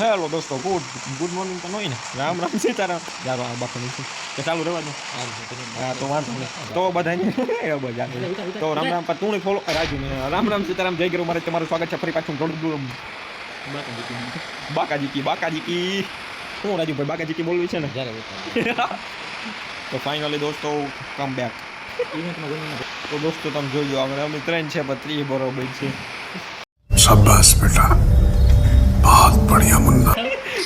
Hello દોસ્તો good good morning તો નહીં ને રામ રામ સીતારામ જારો આ બાકી છે કે ચાલુ રહેવા દો હા તો વાંધો નહીં તો બધાને બધા તો રામ રામ પર તું ફોલો રાજુ રામ રામ સીતારામ જય ગરુ મારે તમારું સ્વાગત છે ફરી પાછું થોડું બાકાજી કી બાકાજી કી શું રાજુભાઈ બાકાજી કી બોલવી છે ને તો ફાઇનલી દોસ્તો કમ બેક તો દોસ્તો તમે જોઈ લો અમે ત્રણ છે પણ ત્રીસ બરોબર છે શાબાશ બેટા વાણિયા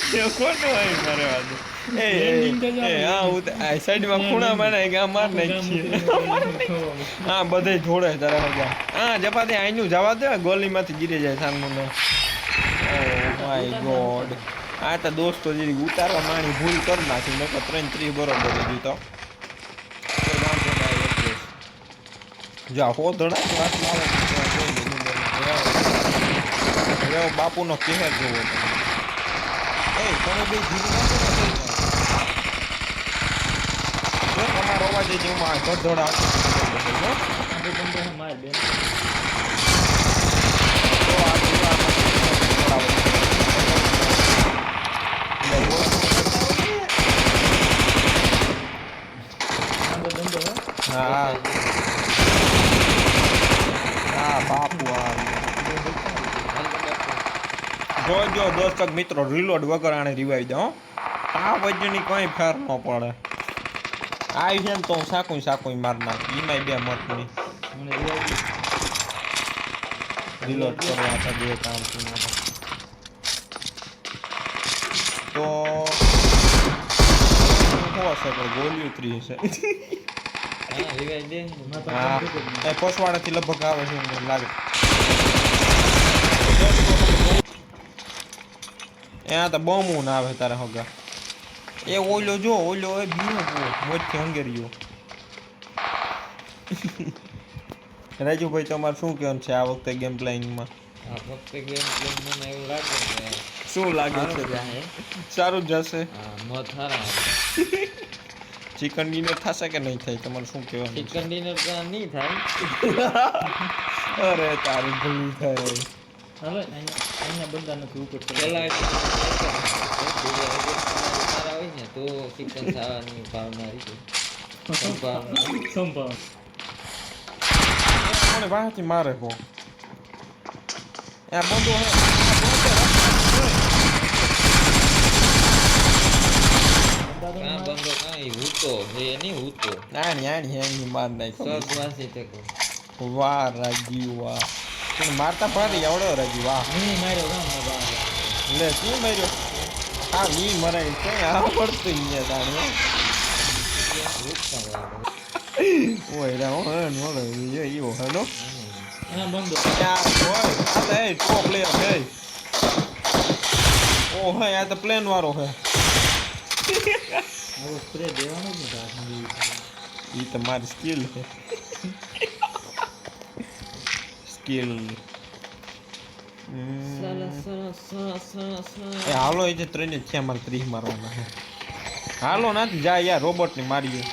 જોડે હા જપાતી આઈનું જવા દે ગોલીમાંથી ગીરી જાય સામનો દોસ્તો જે ઉતારવા માણી ભૂલ કર નાખી નકર ત્રણ ત્રીસ બરોબર જ તો. જા હો બાપુનો કહેર જોવો એ, તમે બે જીવી તમારો અવાજ જ એમાં આ ધડ ધડ આવતો જો. તો આ જીવા નથી ધડ આવતો. હા હા બાપુ આ જોજો દર્શક મિત્રો રીલોડ વગર આને રિવાઈ દો આ વજની કઈ ફેર ન પડે. આવી છે ને તો હું સાકું સાકું માર નાખ. એમાંય બે મત રિલોડ કરવા હતા બે કામ તો હશે પણ ગોલી ઉતરી હશે. હા એ પોસવાડાથી લગભગ આવે છે મને લાગે. ત્યાં તો બમું ના આવે તારા હગા એ ઓલો જો ઓલો એ બીનો મોટથી હંગેરિયો રાજુભાઈ તમારે શું કહેવાનું છે આ વખતે ગેમ પ્લાનિંગમાં શું લાગે છે સારું જ જશે ચિકન ડિનર થશે કે નહીં થાય તમારે શું કહેવાનું છે? ચિકન ડિનર તો નહીં થાય અરે તારી ભૂલ થાય પેલા સારા હોય ને તો ચિકન ખાવાની ભાવના રહી સંભાવના કોને વાહથી મારે હો આ બંધો હે કાં બંધો કાંઈ હૂતો હે નહીં હૂતો નાની આની આની માર નાખી સ્વર્ગવાસી તેકો વાહ રાજી વાહ તું મારતા પાડી આવડો રાજી વાહ. હું લે શું માર્યો? હા મી મરાય છે આવડતું અહીંયા તાણે. ઓય રા નો રે ઈ ઈવો હેલો. યાર ઓય આ લે ટોપ પ્લેયર હે ઓ હે આ તો પ્લેન વાળો હે ઈ તો મારી સ્કિલ છે. સ્કિલ એ હાલો એ જે ત્રણ જ છે અમારે ત્રીસ મારવાના છે. હાલો નથી જા યાર રોબોટ ને મારીએ.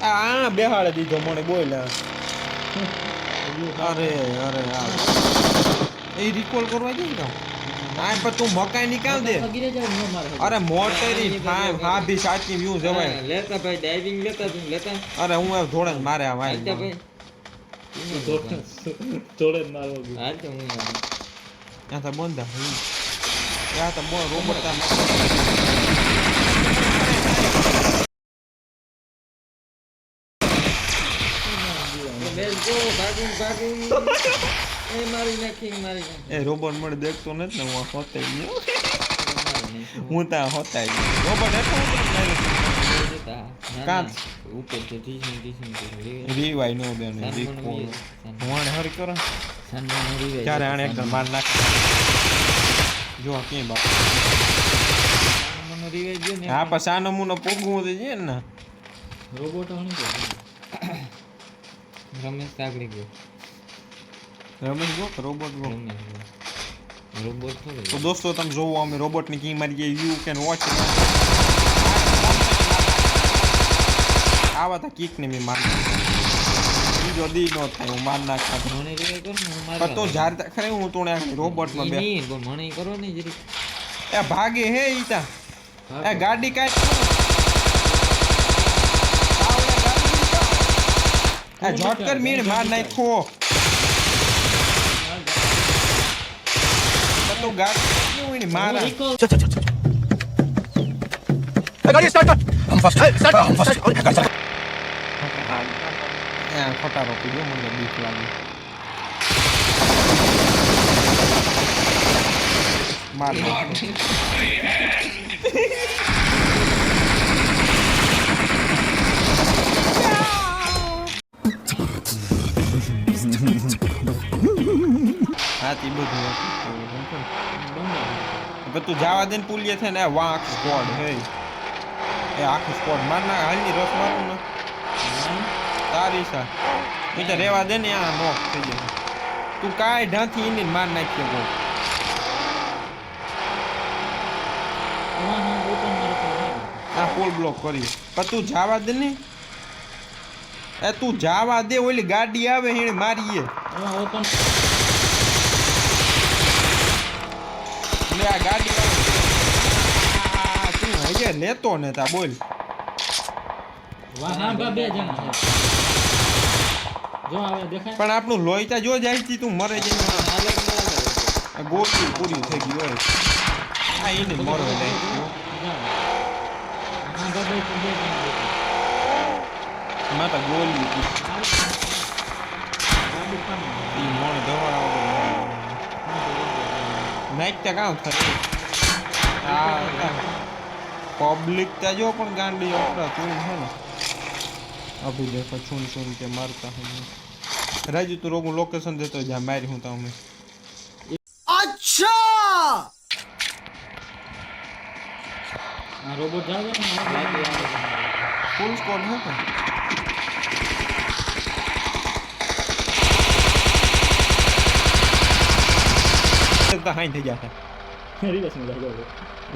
આ આ બેહાડે દીધો મને બોલ આ. અરે અરે આ. એ રિકોલ કરવા જઈ તો. આ પણ તું મકાઈ નીકાળ દે. અરે મોટેરી હા હા ભી સાચી વ્યૂ જવાય. લેતા ભાઈ ડાઇવિંગ લેતા તું લેતા. અરે હું એ ધોળે જ મારે આ હાલતા મારી ભાઈ હાલ તો હું. ત્યાં તો બંધ હે. ત્યાં તો બોલ રોબોટ એ મારી નાખી મારી એ રોબોટ મળે દેખતો નથી ને હું હોતાઈ ગયો હું ત્યાં હોતા ગયો રોબોટ એટલો ઢીસું ઢીસું. રીવાય નો. બેન રીકો. હું કરો? સાનમોનું રીવે. ત્યારે આણે એકદમ માર નાખ? જો આ ક્યાંય બાપ. સાનમોનું રીવે ગયો ને હા પણ સાનો મુનો પોગવું તો છે ને. રમેશ કાકડી ગયો. Ramesh go robot go robot તો દોસ્તો તમે જોવો અમે રોબોટની કી મારી યુ કેન વોચ આવા તા કીક ને મેં મારી બીજો દી નો થાય હું માર નાખા મને revive કરો ને હું પણ મારવા તો લાગુ. જાર ખરે હું તો રોબોટ માં ઈ બે નહીં, પણ મને ઈ કરો ને જરીક. એ ભાગે હે ઈતા એ ભાગો. ગાડી કાઢ એ ઝટકર મીણ માર નાખો તો ગાડી કેવું હોય ને મારા गाड़ी स्टार्ट कर हम फर्स्ट स्टार्ट हम फर्स्ट ત્યાં ખોટા રોકી દો, મને બીક લાગે. માર હા તે બધું હવે તું જવા દે ને પુલીએ છે ને વાંક સ્કોડ હે. એ આખું સ્પોટ મારના હાલની રસ મારું ને. તારી સા તું તો રહેવા દે ને આ નોક થઈ જાય તું કાંઈ ઢાંથી ઈની માર નાખીએ બહુ આમાં ના open મારે તો નહીં. આ પોલ બ્લોક કરી પણ તું જવા દે ને એ તું જવા દે ઓલી ગાડી આવે એને મારીએ આ ગાડી તું હજે લેતો ને તા બોલ વાહ, બે જણા. જો આવે દેખાય. પણ આપણું લોહીતા જો જાય છે તું મરે જઈને અલગ અલગ આ ગોળી પૂરી થઈ ગઈ હોય. આ એને મરો લે હા બા, બે બે જણા દેખાય. માતા ગોળી હતી. ગાડી પાણી. ઈ મોણ ધોવાળા વગર નાખતા કામ થાય આ પબ્લિક તા જો પણ ગાંડી અપરા તું છે ને. અભી દેખો છૂન છૂન કે મારતા હું. રાજુ તું રોગું લોકેશન દેતો જા મારી હું તમે આ રોબોટ જાવે ને લાગે આવે ફૂલ સ્કોડ હે કે તો હાઈ થઈ જશે રિવર્સમાં લાગે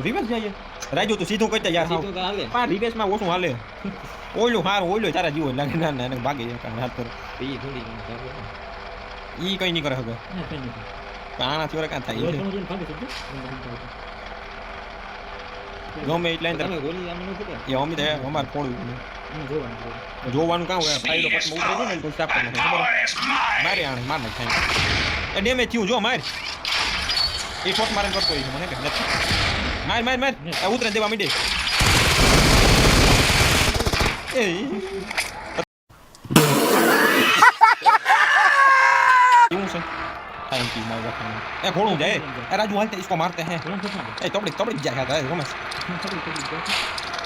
રિવર્સ જઈએ રાજુ તું સીધું કરતા યાર સીધું હાલે. માં ઓછું હાલે. ઓલું હારું ઓલું તારા જીવો લાગે ના ના ભાગી જાય કારણ હાથ પર ઈ થોડી કઈ નહીં કરે હવે. આના ઓરે કાં થાય. ગમે એટલા? એ અમિત હે અમારે ફોડવું જોવાનું કામ હોય? ફાયદો પછી ઉતરે છે ને કોઈ સાફ કરી મારે આણે માર નાખ થાય. એ ડેમેજ થયું જો માર. એ શોટ મારે કરતો હોય મને કે નથી. Main, main, main. É outra de mamide. Ei. Thank you, my weapon. É bolo, é. Era de antes com Marte, é. É, tô brincando, tô brincando, já, galera. Vamos.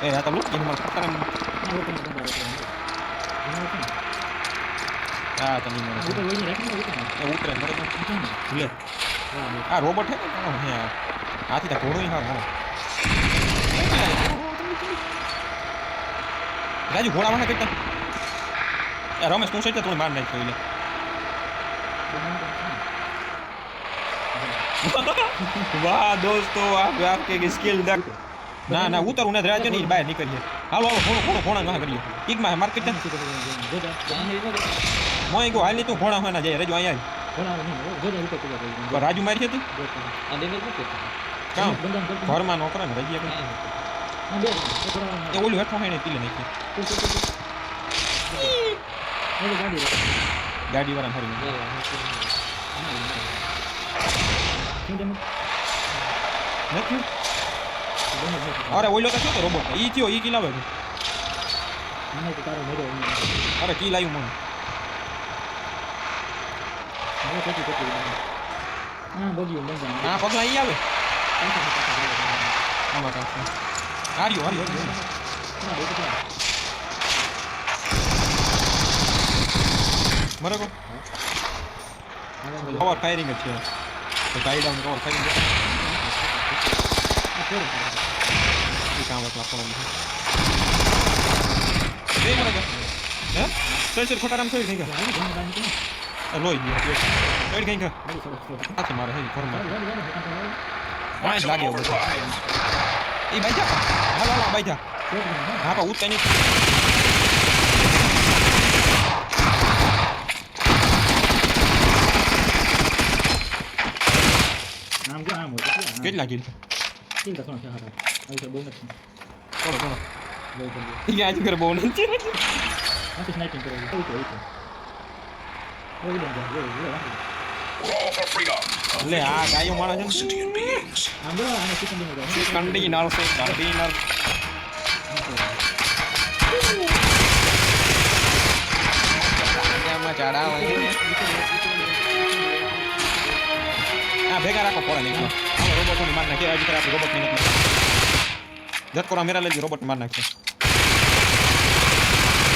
É, já tá louco, mano. Caramba. Ah, tá lindo. É outra, agora. Ah, robot é? Não, é. રાખવાનું. ઘણું open. આ તો નહીં ઉપર મળે વળીને રાખીને open માં. એ ઉતરે મરે તો open માં. લે હા, બે. આ રોબોટ હે કે કોણ હે આ હાથી તો ઘોડો હા ઘોડો રાજુ ઘોડા વાહે કરતા એ રમેશ તું સચ્ચે તું માર નાખ્યો એટલે વાહ દોસ્તો આપ આપકે સ્કિલ દેખ ના ના ઉતરું ને રાજુ ની બહાર નીકળીએ હાલો હાલો ઘોડો ઘોડો ઘોડા વાહે કરીએ ઠીકમાં માર્કેટ ને જોતા. આને ઈ ન કરતા. મોય ગો હાલી તું ઘોડા હોય ના જાય રાજુ અહીંયા ઘણા આવે નહીં. જોતા ઉપર પેલા કરી દે. આય. રાજુ મારી હતી કામ ઘરમાં નોકરા ને હા, જણા. એ ઓલું હેઠો હેણે પીલે નાખી. ઓલી ગાડી વાળા ફરી હા. હા, હા. નથી. અરે ઓઈલો તો શું તો રોબોટ ઈ થયો ઈ કિલાવે છે. અરે કી લાવ્યું મને. હા, બગ્યું, અહીં પગલા ઈ આવે. હાર્યો હાર્યો. ના, એ તો ક્યાં? બરાબર. કવર ફાયરિંગ જ છે તો ગાડી ડાઉન કવર ફાયરિંગ છે કામ હતું આપણને બે બરાબર હે સર સર ખોટારામ થઈ ગઈ આવી ગયું? લોહી ગયો સળો, સળો. હાથે મારે હે ઘરમાં પાંચ લાગે એવું એ ભાઈ જા હાલો હાલો ભાઈ જા હા પા ઉત કઈ કેટલા કિલ? ચિંતા કરો છે હારા આવી છે બહુ નથી. કોણ કોણ યા જ કર બહુ નથી નથી સ્નાઇપિંગ કરે ઓકે ઓકે ઓકે બંધ લે આ ગાયો માણસ છે. Sentient beings. આમ જો આને ચિકન ડિનર કરે કન્ટીનર છે કન્ટીનર આમાં ચડાવે હા ભેગા રાખો પોરા નહીં રોબોટોને માર નાખીએ આજે આપણે રોબોટને નથી જત કરો મેરા લેજી રોબોટને માર નાખીએ